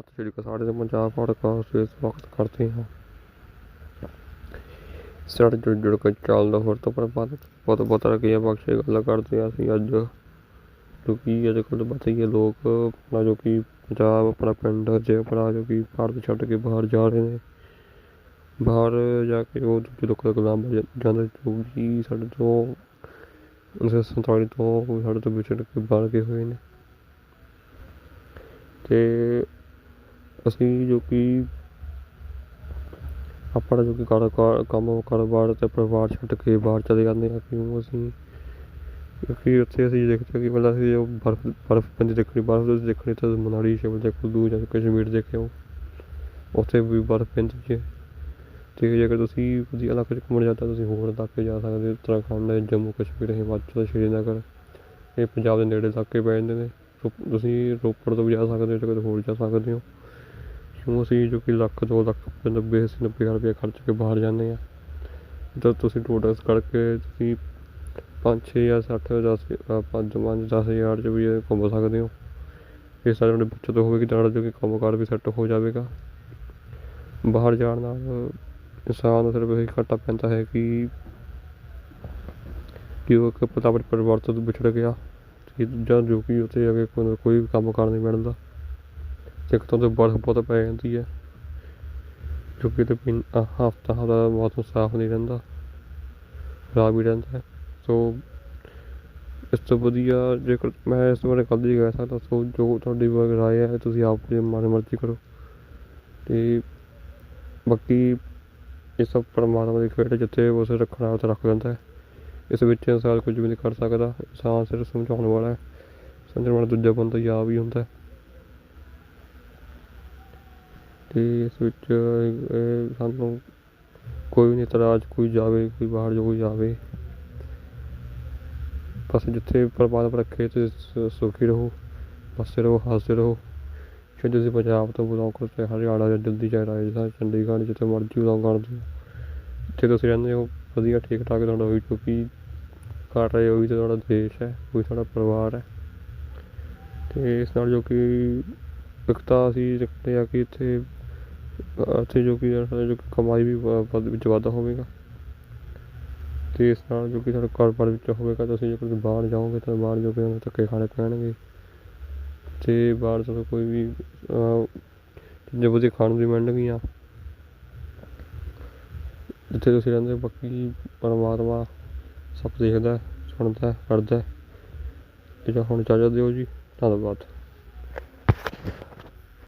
ਸਤਿ ਸ਼੍ਰੀ ਅਕਾਲ ਸਾਡੇ ਪੰਜਾਬ ਪੋਡਕਾਸਟ ਵਿੱਚ ਸਵਾਗਤ ਕਰਦੇ ਹਾਂ। ਸਾਡੇ ਜੁੜ ਜੁੜ ਕੇ ਚੱਲਦਾ ਹੋਰ ਤੋਂ ਪਰ ਬਹੁਤ ਬਹੁਤ ਰਕੀਆਂ ਬਖਸ਼ੇ ਗੱਲ ਕਰਦੇ ਹਾਂ ਅਸੀਂ ਅੱਜ। ਕਿਉਂਕਿ ਅੱਜ ਕੱਲ੍ਹ ਪਤਾ ਹੀ ਹੈ ਲੋਕ ਆਪਣਾ ਜੋ ਕਿ ਪੰਜਾਬ ਆਪਣਾ ਪਿੰਡ ਜੇ ਆਪਣਾ ਜੋ ਕਿ ਭਾਰਤ ਛੱਡ ਕੇ ਬਾਹਰ ਜਾ ਰਹੇ ਨੇ। ਬਾਹਰ ਜਾ ਕੇ ਉਹ ਦੂਜੇ ਲੋਕਾਂ ਦੇ ਗੁਲਾਮ ਬਣ ਜੋ ਕਿ ਸਾਡੇ ਤੋਂ ਉੱਨੀ ਸੌ ਸੰਤਾਲੀ ਤੋਂ ਸਾਡੇ ਤੋਂ ਵਿਛੜ ਕੇ ਬਾਹਰ ਗਏ ਹੋਏ ਨੇ। ਤੇ ਅਸੀਂ ਜੋ ਕਿ ਆਪਣਾ ਜੋ ਕਿ ਕਾਰ ਕੰਮ ਕਾਰੋਬਾਰ ਅਤੇ ਪਰਿਵਾਰ ਛੱਡ ਕੇ ਬਾਹਰ ਚਲੇ ਜਾਂਦੇ ਹਾਂ ਕਿਉਂ ਅਸੀਂ ਕਿਉਂਕਿ ਉੱਥੇ ਅਸੀਂ ਦੇਖਦੇ ਹਾਂ ਕਿ ਪਹਿਲਾਂ ਅਸੀਂ ਉਹ ਬਰਫ਼ ਬਰਫ਼ ਪੈਂਦੀ ਦੇਖਣੀ, ਬਰਫ਼ ਤੁਸੀਂ ਦੇਖਣੀ ਤਾਂ ਮਨਾਲੀ, ਸ਼ਿਮਲਾ ਕੁੱਲੂ ਜਾਂ ਕਸ਼ਮੀਰ ਦੇਖਿਓ ਉੱਥੇ ਵੀ ਬਰਫ਼ ਪੈਂਦੀ ਹੈ। ਅਤੇ ਜੇਕਰ ਤੁਸੀਂ ਵਧੀਆ ਇਲਾਕੇ 'ਚ ਘੁੰਮਣ ਜਾਂਦਾ ਤੁਸੀਂ ਹੋਰ ਇਲਾਕੇ ਜਾ ਸਕਦੇ ਹੋ। ਉੱਤਰਾਖੰਡ ਜੰਮੂ ਕਸ਼ਮੀਰ ਹਿਮਾਚਲ, ਸ਼੍ਰੀਨਗਰ ਇਹ ਪੰਜਾਬ ਦੇ ਨੇੜੇ ਇਲਾਕੇ ਪੈ ਜਾਂਦੇ ਨੇ। ਰੋ- ਤੁਸੀਂ ਰੋਪੜ ਤੋਂ ਵੀ ਜਾ ਸਕਦੇ ਹੋ ਤੇ ਕਿਤੇ ਹੋਰ ਜਾ ਸਕਦੇ ਹੋ। ਕਿਉਂ ਅਸੀਂ ਜੋ ਕਿ ਲੱਖ, ਦੋ ਲੱਖ, ਨੱਬੇ, ਅੱਸੀ, ਨੱਬੇ ਹਜ਼ਾਰ ਰੁਪਇਆ ਖਰਚ ਕੇ ਬਾਹਰ ਜਾਂਦੇ ਹਾਂ ਤਾਂ ਤੁਸੀਂ ਟੋਟਲਸ ਕਰਕੇ ਤੁਸੀਂ ਪੰਜ, ਛੇ ਜਾਂ ਸੱਠ, ਦਸ ਪੰਜ ਪੰਜ, ਦਸ ਹਜ਼ਾਰ 'ਚ ਵੀ ਘੁੰਮ ਸਕਦੇ ਹੋ। ਇਸ ਤਰ੍ਹਾਂ ਤੁਹਾਡੀ ਬੱਚਤ ਹੋਵੇਗੀ ਤੁਹਾਡਾ ਜੋ ਕਿ ਕੰਮਕਾਰ ਵੀ ਸੈੱਟ ਹੋ ਜਾਵੇਗਾ। ਬਾਹਰ ਜਾਣ ਨਾਲ ਇਨਸਾਨ ਨੂੰ ਸਿਰਫ ਇਹ ਘਾਟਾ ਪੈਂਦਾ ਹੈ ਕਿ ਕਿ ਉਹ ਇੱਕ ਪਤਾ ਪਰਿਵਾਰ ਤੋਂ ਵਿਛੜ ਗਿਆ। ਤੇ ਜੋ ਕਿ ਉੱਥੇ ਜਾ ਕੇ ਕੋਈ ਨਾ ਕੰਮ ਕਾਰ ਨਹੀਂ ਮਿਲਦਾ। ਇੱਕ ਤਾਂ ਉੱਥੇ ਬਰਫ਼ ਬਹੁਤ ਪੈ ਜਾਂਦੀ ਹੈ ਜੋ ਕਿ ਤੇ ਹਫਤਾ ਹਫਤਾ ਮੌਸਮ ਸਾਫ਼ ਨਹੀਂ ਰਹਿੰਦਾ ਖਰਾਬ ਹੀ ਰਹਿੰਦਾ ਹੈ। ਸੋ ਇਸ ਤੋਂ ਵਧੀਆ ਜੇਕਰ ਮੈਂ ਇਸ ਬਾਰੇ ਕੱਲ੍ਹ ਕਦੇ ਕਹਿ ਸਕਦਾ ਸੋ ਜੋ ਤੁਹਾਡੀ ਵਾ- ਰਾਏ ਹੈ ਤੁਸੀਂ ਆਪ ਦੀ ਮਨ ਮਰਜ਼ੀ ਕਰੋ। ਤੇ ਬਾਕੀ ਇਹ ਸਭ ਪਰਮਾਤਮਾ ਦੀ ਖੇਡ ਹੈ, ਜਿੱਥੇ ਉਸ ਰੱਖਣਾ ਉੱਥੇ ਰੱਖ ਲੈਂਦਾ ਹੈ। ਇਸ ਵਿੱਚ ਇਨਸਾਨ ਕੁਝ ਵੀ ਨਹੀਂ ਕਰ ਸਕਦਾ ਇਨਸਾਨ ਸਿਰਫ ਸਮਝਾਉਣ ਵਾਲਾ ਹੈ। ਸਮਝਣ ਵਾਲਾ ਦੂਜਾ ਬੰਦਾ ਹੀ ਆਪ ਹੀ ਹੁੰਦਾ ਹੈ। ਤੇ ਇਸ ਵਿੱਚ, ਇਹ- ਸਾਨੂੰ ਕੋਈ ਵੀ ਨਹੀਂ ਇਤਰਾਜ਼, ਕੋਈ ਜਾਵੇ, ਕੋਈ ਬਾਹਰ ਜੋ ਕੋਈ ਜਾਵੇ। ਬਸ ਜਿੱਥੇ ਪਰਮਾਤਮਾ ਰੱਖੇ ਤੇ ਸੁਖੀ ਰਹੋ ਹੱਸਦੇ ਰਹੋ ਹੱਸਦੇ ਰਹੋ। ਜੇ ਤੁਸੀਂ ਪੰਜਾਬ ਤੋਂ ਬਿਲੋਂਗ ਕਰਦੇ ਹਰਿਆਣਾ ਜਾਂ ਦਿੱਲੀ ਜਾਂ ਰਾਜਸਥਾਨ, ਚੰਡੀਗੜ੍ਹ, ਜਿੱਥੇ ਮਰਜ਼ੀ ਬਿਲੋਂਗ ਕਰਦੇ ਹੋ ਜਿੱਥੇ ਤੁਸੀਂ ਰਹਿੰਦੇ ਹੋ, ਵਧੀਆ ਠੀਕ ਠਾਕ ਤੁਹਾਡਾ ਹੋਈ ਕਿਉਂਕਿ ਕਰ ਰਹੇ ਹੋ ਵੀ ਤਾਂ ਤੁਹਾਡਾ ਦੇਸ਼ ਹੈ ਕੋਈ ਤੁਹਾਡਾ ਪਰਿਵਾਰ ਹੈ। ਅਤੇ ਇਸ ਨਾਲ ਜੋ ਕਿ ਇੱਕ ਤਾਂ ਅਸੀਂ ਰੱਖਦੇ ਹਾਂ ਕਿ ਇੱਥੇ ਅ, ਇੱਥੇ ਜੋ ਕਿ ਸਾਡਾ ਜੋ ਕਿ ਕਮਾਈ ਵੀ ਵੱਧ ਵਿੱਚ ਵਾਧਾ ਹੋਵੇਗਾ। ਅਤੇ ਇਸ ਨਾਲ ਜੋ ਕਿ ਤੁਹਾਡਾ ਕਾਰੋਬਾਰ ਵਿੱਚ ਹੋਵੇਗਾ ਤੁਸੀਂ ਜੇਕਰ ਬਾਹਰ ਜਾਓਗੇ ਤਾਂ ਬਾਹਰ ਜੋ ਕਿ ਤੁਹਾਨੂੰ ਧੱਕੇ ਖਾਣੇ ਪੈਣਗੇ। ਅਤੇ ਬਾਹਰ ਤੁਹਾਨੂੰ ਕੋਈ ਵੀ ਚੀਜ਼ਾਂ ਵਧੀਆ ਖਾਣ ਨੂੰ ਵੀ ਮਿਲਣਗੀਆਂ ਜਿੱਥੇ ਤੁਸੀਂ ਰਹਿੰਦੇ ਹੋ ਬਾਕੀ ਪਰਮਾਤਮਾ ਸਭ ਦੇਖਦਾ ਸੁਣਦਾ ਕਰਦਾ ਹੈ। ਹੁਣ ਇਜਾਜ਼ਤ ਦਿਓ ਜੀ ਧੰਨਵਾਦ।